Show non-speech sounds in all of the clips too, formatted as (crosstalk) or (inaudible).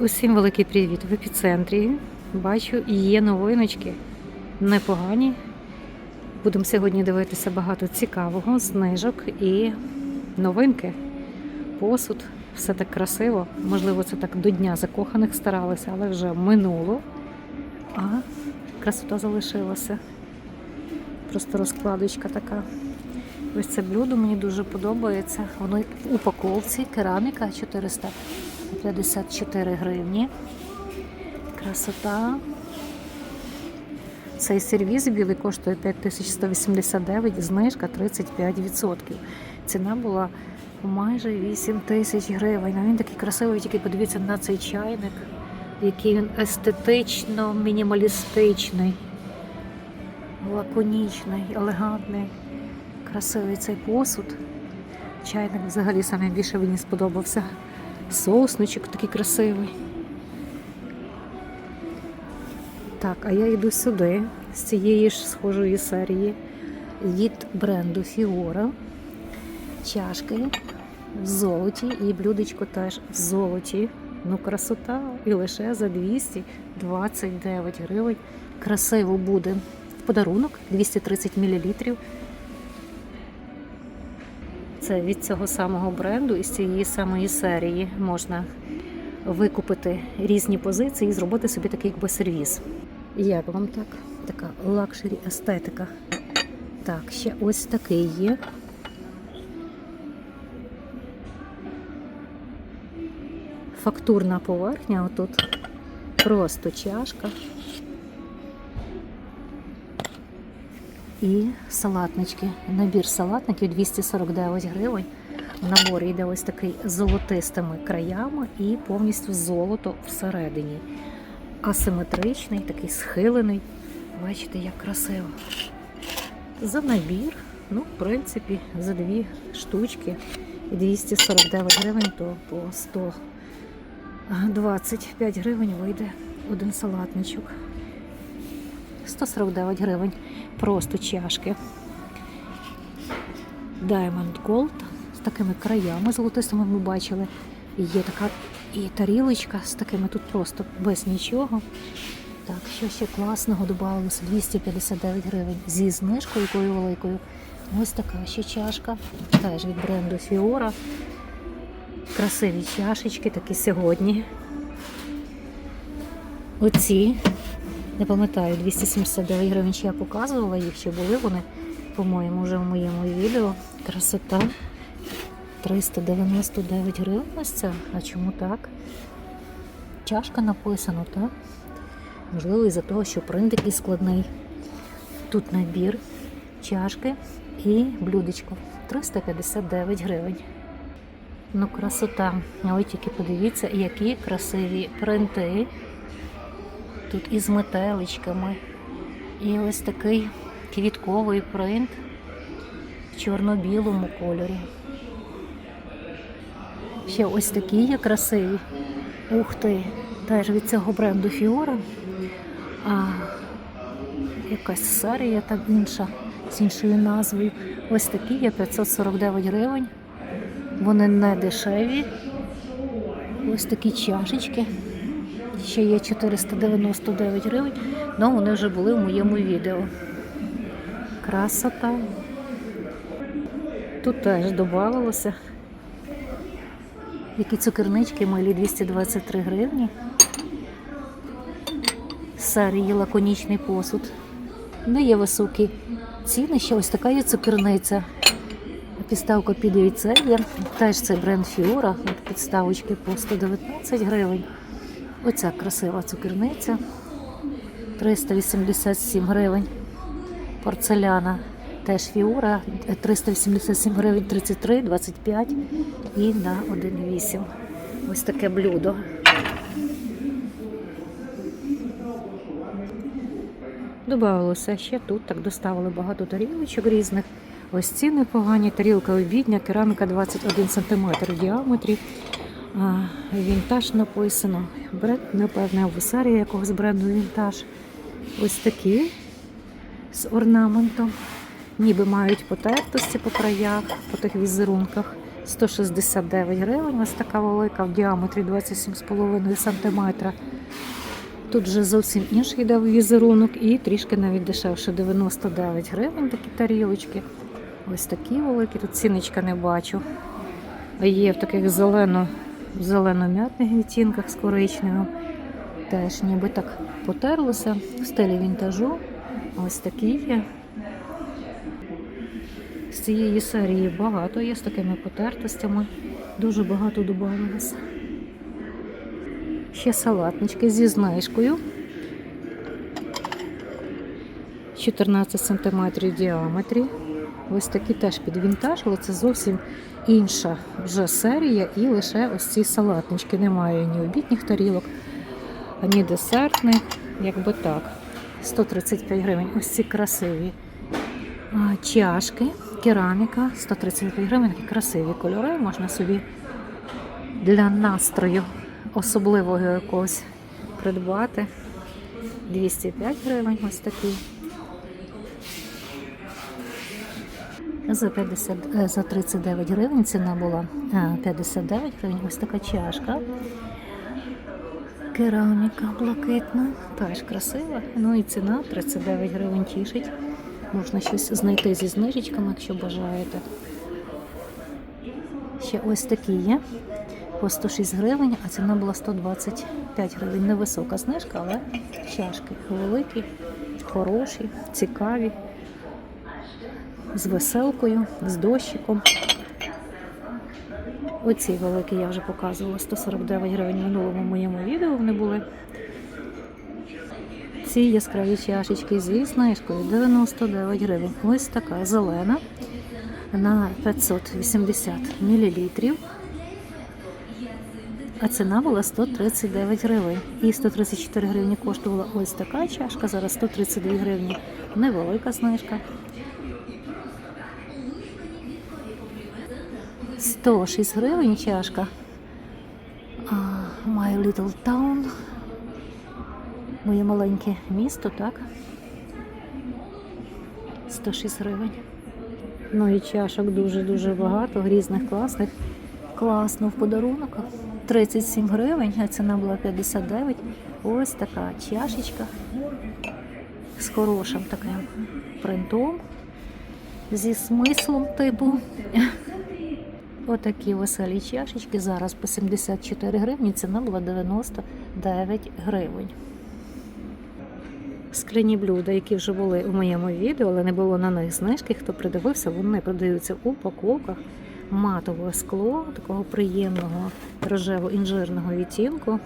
Усім великий привіт в епіцентрі. Бачу, є новиночки непогані. Будемо сьогодні дивитися багато цікавого, знижок і новинки. Посуд, все так красиво. Можливо, це так до Дня закоханих старалися, але вже минуло. А красота залишилася. Просто розкладочка така. Ось це блюдо мені дуже подобається. Воно в упаковці, кераміка 454 гривні. Красота. Цей сервіз білий коштує 5189, знижка 35%. Ціна була майже 8 тисяч гривень. А він такий красивий, тільки подивіться на цей чайник, який він естетично, мінімалістичний, лаконічний, елегантний красивий цей посуд. Чайник взагалі саме більше мені сподобався. Соусничок такий красивий. Так, а я йду сюди з цієї ж схожої серії від бренду Fiora. Чашки в золоті і блюдечко теж в золоті. Ну, красота. І лише за 229 гривень. Красиво буде. Подарунок 230 мл. Це від цього самого бренду і з цієї самої серії можна викупити різні позиції і зробити собі такий якби сервіс. Як вам так? Така лакшері естетика. Так, ще ось такий є. Фактурна поверхня, отут просто чашка. І салатнички. Набір салатників 249 гривень. В наборі йде ось такий золотистими краями і повністю золото всередині. Асиметричний, такий схилений. Бачите, як красиво. За набір, ну, в принципі, за дві штучки і 249 гривень, то по 125 гривень вийде один салатничок. 149 гривень. Просто чашки. Diamond Gold з такими краями золотистими ми бачили. І є така і тарілочка з такими тут просто без нічого. Так, що ще класного додавалося 259 гривень зі знижкою якою великою. Ось така ще чашка, теж від бренду Fiora. Красиві чашечки такі сьогодні. Оці не пам'ятаю, 279 гривень, чи я показувала їх, чи були вони, по-моєму, вже в моєму відео. Красота. 399 гривень ось ця. А чому так? Чашка написано, так? Можливо, із-за того, що принт такий складний. Тут набір, чашки і блюдечко. 359 гривень. Ну, красота. Ви тільки подивіться, які красиві принти. Тут із метеличками. І ось такий квітковий принт в чорно-білому кольорі. Ще ось такі є красиві. Ух ти! Теж від цього бренду Fiora. А якась серія так інша, з іншою назвою. Ось такі є 549 гривень. Вони не дешеві. Ось такі чашечки. Ще є 499 гривень, але вони вже були в моєму відео. Красота. Тут теж додавалося. Які цукернички милі 223 гривні. Серії лаконічний посуд. Не є високі ціни, ще ось така є цукерниця. Підставка під яйце є. Теж це бренд. От підставочки по 119 гривень. Оця красива цукерниця 387 гривень. Порцеляна теж фіура 387 гривень 33, 25 і на 1,8. Ось таке блюдо. Добавилося ще тут, так доставили багато тарілочок різних. Ось ці непогані тарілка обідня, кераміка 21 см в діаметрі. Вінтаж написано. Бренд, напевне, в серії якогось бренду вінтаж. Ось такі з орнаментом. Ніби мають потертості по краях, по тих візерунках. 169 гривень. Ось така велика в діаметрі 27,5 см. Тут вже зовсім інший йде візерунок і трішки навіть дешевше 99 гривень такі тарілочки. Ось такі великі, тут ціночка не бачу. Є в таких зелено, зелено-м'ятних відтінках з коричневим. Теж ніби так потерлося в стилі вінтажу. Ось такі є. З цієї серії багато є з такими потертостями. Дуже багато додавалося. Ще салатнички зі знижкою. 14 см в діаметрі. Ось такі теж під вінтаж, але це зовсім інша вже серія. І лише ось ці салатнички. Немає ні обідніх тарілок, ані десертних. Якби так. 135 гривень. Ось ці красиві чашки, кераміка. 135 гривень. Такі красиві кольори. Можна собі для настрою особливого якогось придбати. 205 гривень ось такий. За 50, е, за 39 гривень ціна була е, 59 гривень. Ось така чашка. Кераміка блакитна, теж красива. Ну і ціна 39 гривень тішить. Можна щось знайти зі знижечками, якщо бажаєте. Ще ось такі є. По 106 гривень, а ціна була 125 гривень. Невисока знижка, але чашки великі, хороші, цікаві, з веселкою, з дощиком. Оці великі я вже показувала 149 гривень в минулому моєму відео вони були. Ці яскраві чашечки зі знижкою 99 гривень. Ось така зелена на 580 мл. А ціна була 139 гривень. І 134 гривні коштувала ось така чашка, зараз 132 гривні. Невелика знижка. 106 гривень чашка. My Little Town. Моє маленьке місто, так? 106 гривень. Ну і чашок дуже-дуже багато, різних класних. Класно в подарунок. 37 гривень, а ціна була 59. Ось така чашечка з хорошим таким принтом, зі смислом типу. Отакі веселі чашечки. Зараз по 74 гривні, ціна була 99 гривень. Скляні блюда, які вже були у моєму відео, але не було на них знижки. Хто придивився, вони продаються у упаковках. Матове скло, такого приємного рожево-інжирного відтінку,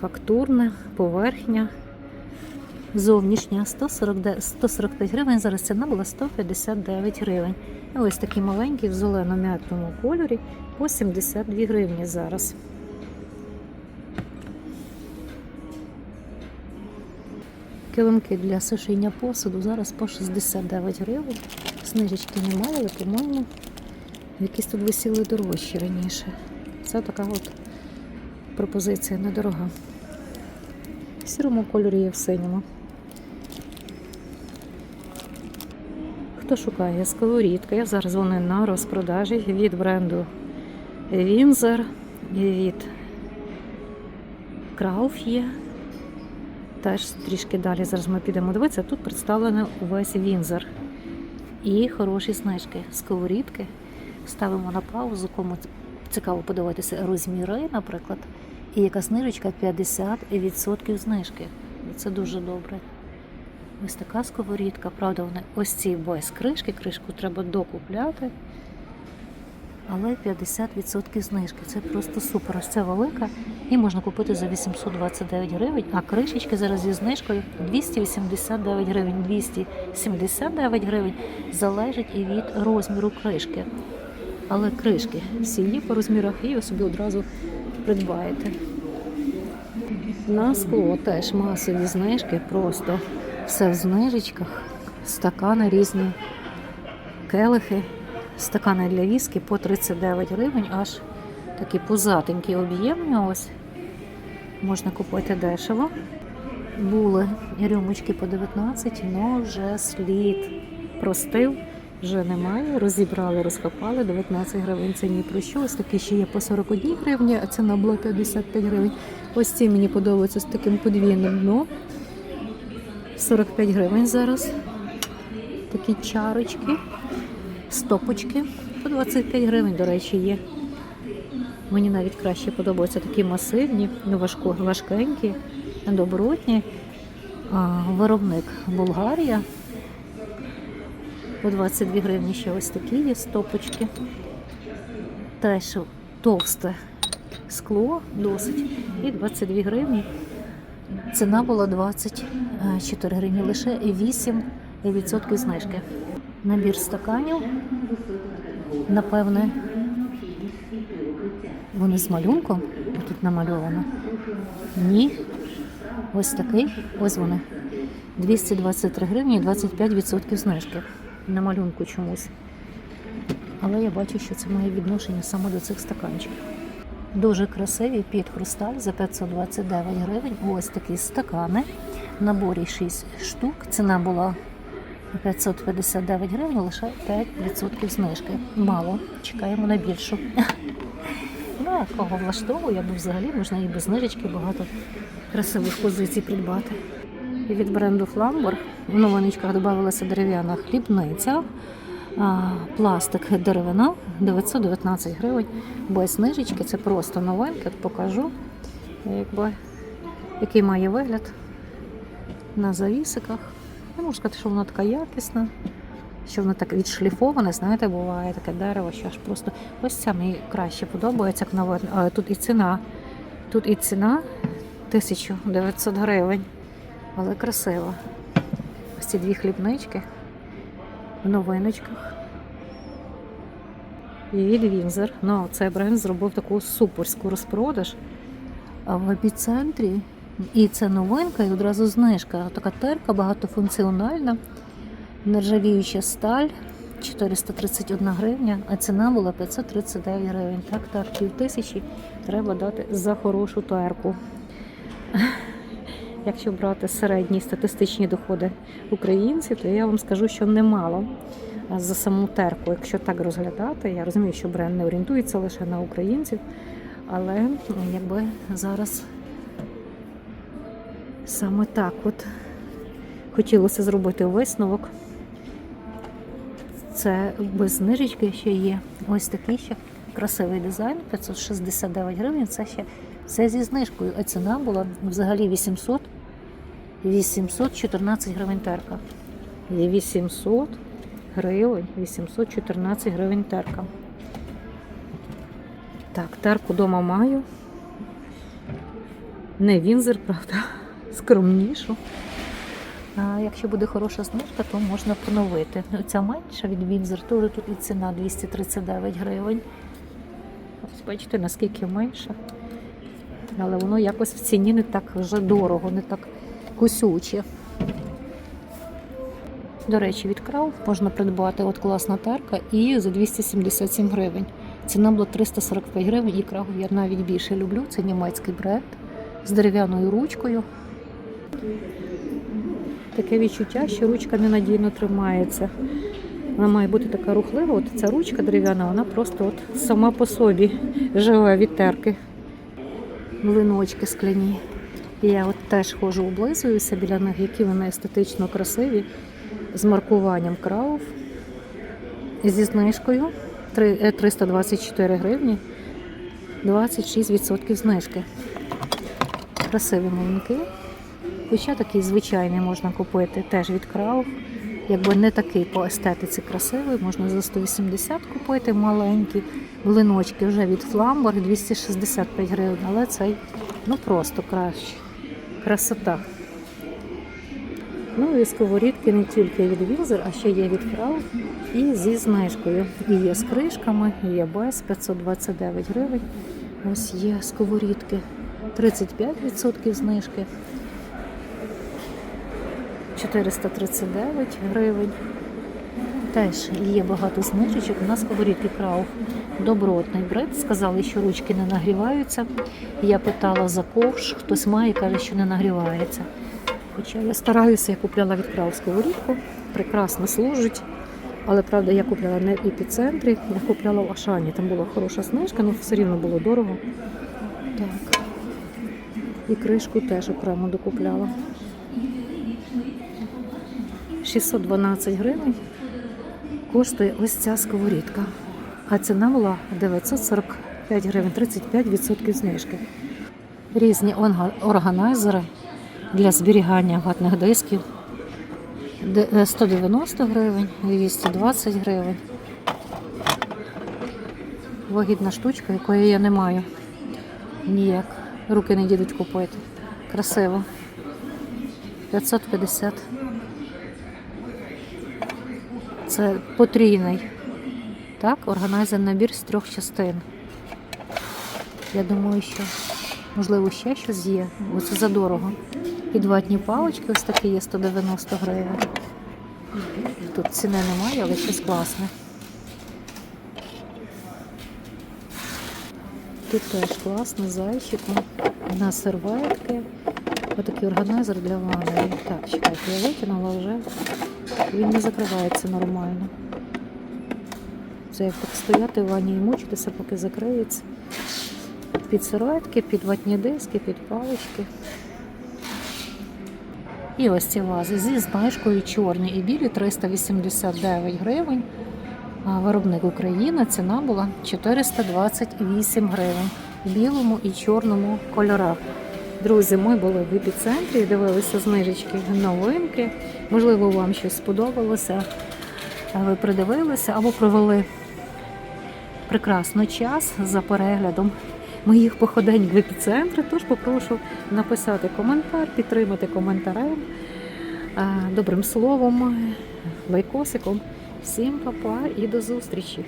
фактурне, поверхня, зовнішня 149 145 гривень. Зараз ціна була 159 гривень. Ось такий маленький в зелено-м'ятному кольорі по 72 гривні зараз. Килимки для сушіння посуду зараз по 69 гривень. Снижечки немає, але, по-моєму, якісь тут висіли дорожчі раніше. Це така от пропозиція недорога. В сірому кольорі є в синьому. Хто шукає сковорідки, зараз вони на розпродажі від бренду Windsor, від Крауф є. Теж трішки далі зараз ми підемо дивитися. Тут представлено увесь Вінзор. І хороші знижки. Сковорідки. Ставимо на паузу, кому цікаво подивитися розміри, наприклад. І яка знижечка 50% знижки. Це дуже добре. Ось така сковорідка. Правда, вони ось ці без кришки. Кришку треба докупляти. Але 50% знижки. Це просто супер. Ось це велика. І можна купити за 829 гривень, а кришечки зараз зі знижкою 289 гривень, 279 гривень залежить і від розміру кришки. Але кришки всі є по розмірах і ви собі одразу придбаєте. На скло теж масові знижки, просто все в знижечках, стакани різні, келихи, стакани для віскі по 39 гривень, аж такі пузатенькі об'ємні ось. Можна купити дешево. Були рюмочки по 19, але вже слід простив вже немає. Розібрали, розкопали 19 гривень. Це ні про що. Ось такі ще є по 41 гривні, а ціна була 55 гривень. Ось ці мені подобаються з таким подвійним дном. 45 гривень зараз. Такі чарочки, стопочки. По 25 гривень, до речі, є. Мені навіть краще подобаються такі масивні, ну, важко, важкенькі, добротні. А, виробник Болгарія. По 22 гривні ще ось такі є стопочки. Теж товсте скло досить. І 22 гривні. Ціна була 24 гривні, лише 8% знижки. Набір стаканів. Напевне, вони з малюнком тут намальовано. Ні. Ось такий. Ось вони. 223 гривні і 25% знижки. На малюнку чомусь. Але я бачу, що це має відношення саме до цих стаканчиків. Дуже красиві під хрусталь за 529 гривень. Ось такі стакани. Наборі 6 штук. Ціна була 559 гривень, лише 5% знижки. Мало. Чекаємо на більшу. (laughs) Ну, а кого влаштовує, бо взагалі можна і без знижечки багато красивих позицій придбати. І від бренду Фламбор в новиночках додавалася дерев'яна хлібниця, пластик деревина 919 гривень. Без знижечки це просто новинки. Покажу, якби, який має вигляд на завісиках. Не можу сказати, що вона така якісна, що воно так відшліфоване, знаєте, буває таке дерево, що аж просто ось це мені краще подобається, як новин. Тут і ціна. Тут і ціна 1900 гривень, але красиво. Ось ці дві хлібнички в новиночках. І Вінзер. Ну, цей бренд зробив таку суперську розпродаж. А в епіцентрі і це новинка, і одразу знижка. Така терка багатофункціональна, нержавіюча сталь 431 гривня, а ціна була 539 гривень. Так, так, пів тисячі треба дати за хорошу терку. (laughs) Якщо брати середні статистичні доходи українців, то я вам скажу, що немало за саму терку. Якщо так розглядати, я розумію, що бренд не орієнтується лише на українців, але якби зараз саме так от хотілося зробити висновок. Це без знижечки ще є. Ось такий ще красивий дизайн, 569 гривень. Це ще все зі знижкою. А ціна була взагалі 800 814 гривень терка. Є 800 гривень, 814 гривень терка. Так, терку вдома маю. Не вінзер, правда, скромнішу. Якщо буде хороша знижка, то можна поновити. Ця менша від Вінзер, теж тут і ціна 239 гривень. Ось бачите, наскільки менша. Але воно якось в ціні не так вже дорого, не так кусюче. До речі, від крав можна придбати от класна терка і за 277 гривень. Ціна була 345 гривень, і крав я навіть більше люблю. Це німецький бренд з дерев'яною ручкою. Таке відчуття, що ручка ненадійно тримається. Вона має бути така рухлива. От ця ручка дерев'яна, вона просто от сама по собі живе від терки. Млиночки скляні. Я от теж ходжу облизуюся біля них, які вони естетично красиві, з маркуванням крауф, зі знижкою е, 324 гривні, 26% знижки. Красиві млинки. Хоча такий звичайний можна купити теж від крауф. Якби не такий по естетиці красивий, можна за 180 купити маленькі млиночки вже від Фламбор 265 гривень, але цей ну просто краще. Красота. Ну і сковорідки не тільки від Вінзер, а ще є від Крау і зі знижкою. І є з кришками, і є без 529 гривень. Ось є сковорідки 35% знижки. 439 гривень. Теж є багато знижечок. У нас сковорідки Крауф добротний бренд. Сказали, що ручки не нагріваються. Я питала за ковш, хтось має, каже, що не нагрівається. Хоча я стараюся, я купляла від Крауф сковорідку, прекрасно служить. Але правда, я купляла не в епіцентрі, я купляла в Ашані. Там була хороша знижка, але все рівно було дорого. Так. І кришку теж окремо докупляла. 612 гривень коштує ось ця сковорідка. А ціна була 945 гривень, 35% знижки. Різні органайзери для зберігання ватних дисків. Е, 190 гривень, 220 гривень. Вигідна штучка, якої я не маю. Ніяк. Руки не дідуть купити. Красиво. 550. Це потрійний. Так, органайзер набір з трьох частин. Я думаю, що можливо ще щось є, бо це задорого. Підватні палички ось такі є 190 гривень. Тут ціни немає, але щось класне. Тут теж класно, зайчиком, на серветки. Отакий органайзер для ванни. Так, чекайте, я викинула вже. Він не закривається нормально. Це як так стояти в ванні і мучитися, поки закриється. Під серветки, під ватні диски, під палички. І ось ці вази зі знижкою чорні і білі 389 гривень. А Виробник Україна ціна була 428 гривень в білому і чорному кольорах. Друзі, ми були в епіцентрі, дивилися знижечки новинки. Можливо, вам щось сподобалося. Ви придивилися або провели прекрасно час за переглядом моїх походень в епіцентр. Тож попрошу написати коментар, підтримати коментарем, добрим словом, лайкосиком. Всім па-па і до зустрічі!